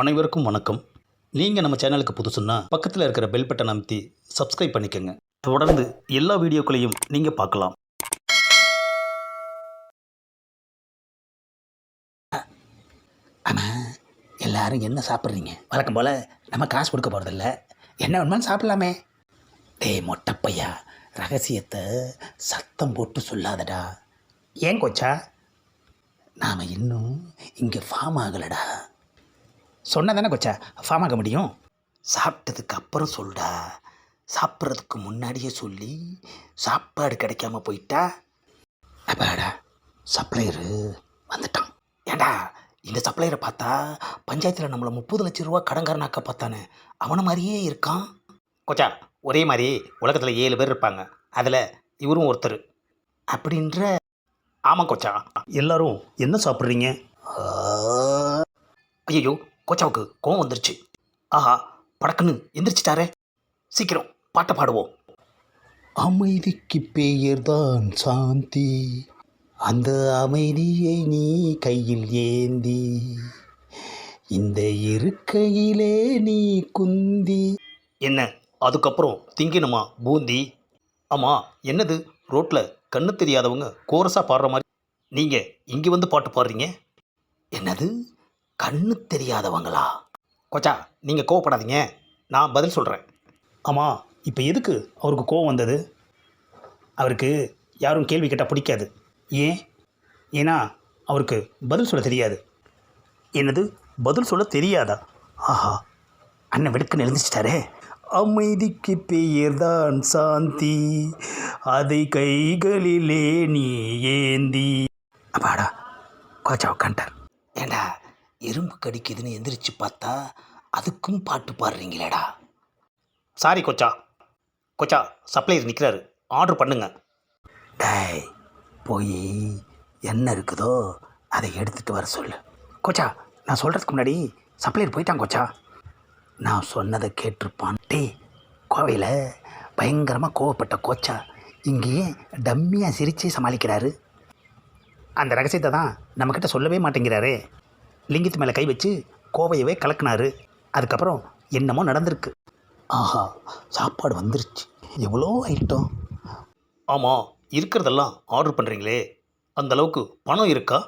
அனைவருக்கும் வணக்கம். நீங்கள் நம்ம சேனலுக்கு புதுசுன்னா பக்கத்தில் இருக்கிற பெல் பட்டன் அமைத்தி சப்ஸ்கிரைப் பண்ணிக்கோங்க. தொடர்ந்து எல்லா வீடியோக்களையும் நீங்கள் பார்க்கலாம். ஆமாம் எல்லாரும் என்ன சாப்பிட்றீங்க? வழக்கம் போல் நம்ம காசு கொடுக்க போகிறதில்ல என்ன வேணுமாலும் சாப்பிட்லாமே. டேய் மொட்டப்பையா ரகசியத்தை சத்தம் போட்டு சொல்லாதடா. ஏன் கொச்சா? நாம் இன்னும் இங்கே ஃபார்ம் ஆகலடா. சொன்ன தானே கொச்சா? ஃபார்ம் ஆக முடியும்? சாப்பிட்டதுக்கு அப்புறம் சொல்டா. சாப்பிட்றதுக்கு முன்னாடியே சொல்லி சாப்பாடு கிடைக்காம போயிட்டா? அப்பாடா சப்ளையரு வந்துட்டான். ஏண்டா இந்த சப்ளையரை பார்த்தா பஞ்சாயத்தில் நம்மளை முப்பது லட்ச ரூபா கடங்காரனாக்க பார்த்தானே. அவனை மாதிரியே இருக்கான். கொச்சா ஒரே மாதிரி உலகத்தில் ஏழு பேர் இருப்பாங்க. அதில் இவரும் ஒருத்தர். அப்படின்ற ஆமாம் கொச்சா எல்லாரும் என்ன சாப்பிட்றீங்க? ஐயோ கோச்சாவுக்கு கோவம் வந்துருச்சு. ஆஹா படக்குன்னு எந்திரிச்சிட்டாரே. சீக்கிரம் பாட்டை பாடுவோம். அமைதிக்கு பெயர்தான் சாந்தி. அந்த அமைதியை நீ கையில் ஏந்தி இந்த இருக்கையிலே நீ குந்தி. என்ன அதுக்கப்புறம் திங்கினுமா பூந்தி? ஆமாம் என்னது ரோட்டில் கண்ணு தெரியாதவங்க கோரஸாக பாடுற மாதிரி. நீங்கள் இங்கே வந்து பாட்டு பாடுறீங்க? என்னது? கண்ணு தெரியாதவங்களா? கொச்சா நீங்கள் கோவப்படாதீங்க. நான் பதில் சொல்கிறேன் ஆமாம் இப்போ எதுக்கு அவருக்கு கோவம் வந்தது? அவருக்கு யாரும் கேள்வி கேட்டால் பிடிக்காது. ஏன்? ஏன்னா அவருக்கு பதில் சொல்ல தெரியாது. என்னது? பதில் சொல்ல தெரியாதா? ஆஹா அண்ணன் வெடுக்குன்னு எழுந்திரிச்சிட்டாரே. அமைதிக்கு பெயர்தான் சாந்தி. அதை கைகளிலே நீ ஏந்தி. அப்பாடா கோச்சா உட்காண்டார் ஏண்டா எறும்பு கடிக்குதுன்னு எந்திரிச்சு பார்த்தா அதுக்கும் பாட்டு பாடுறீங்களேடா. சாரி கொச்சா. கொச்சா சப்ளையர் நிற்கிறாரு ஆர்டர் பண்ணுங்க. டேய் போய் என்ன இருக்குதோ அதை எடுத்துட்டு வர சொல்லு. கோச்சா நான் சொல்கிறதுக்கு முன்னாடி சப்ளையர் போயிட்டான் கோச்சா. நான் சொன்னதை கேட்டிருப்பான். டேய் கோவையில் பயங்கரமாக கோவப்பட்ட கோச்சா இங்கேயே டம்மியாக சிரிச்சே சமாளிக்கிறாரு. அந்த ரகசியத்தை தான் நம்மக்கிட்ட சொல்லவே மாட்டேங்கிறாரே. லிங்கத்து மேலே கை வச்சு கோவையவே கலக்குனாரு. அதுக்கப்புறம் என்னமோ நடந்திருக்கு. ஆஹா சாப்பாடு வந்துருச்சு. எவ்வளோ ஐட்டம் ஆமாம் இருக்கிறதெல்லாம் ஆர்டர் பண்ணுறீங்களே அந்த அளவுக்கு பணம் இருக்கா?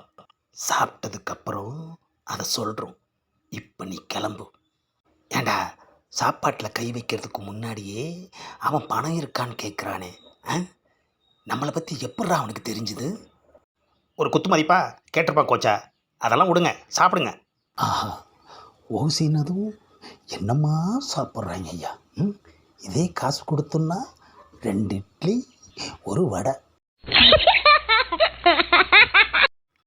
சாப்பிட்டதுக்கப்புறம் அதை சொல்கிறோம் இப்போ நீ கிளம்பு. ஏண்டா சாப்பாட்டில் கை வைக்கிறதுக்கு முன்னாடியே அவன் பணம் இருக்கான்னு கேட்குறானே ஆ? நம்மளை பற்றி எப்பட்றா அவனுக்கு தெரிஞ்சுது? ஒரு குத்து மதிப்பா கேட்டிருப்பான் கோச்சா. அதெல்லாம் விடுங்க சாப்பிடுங்க. ஆஹா ஓசினதும் என்னம்மா சாப்பிட்றாங்க ஐயா? ம் இதே காசு கொடுத்தோன்னா ரெண்டு இட்லி ஒரு வடை.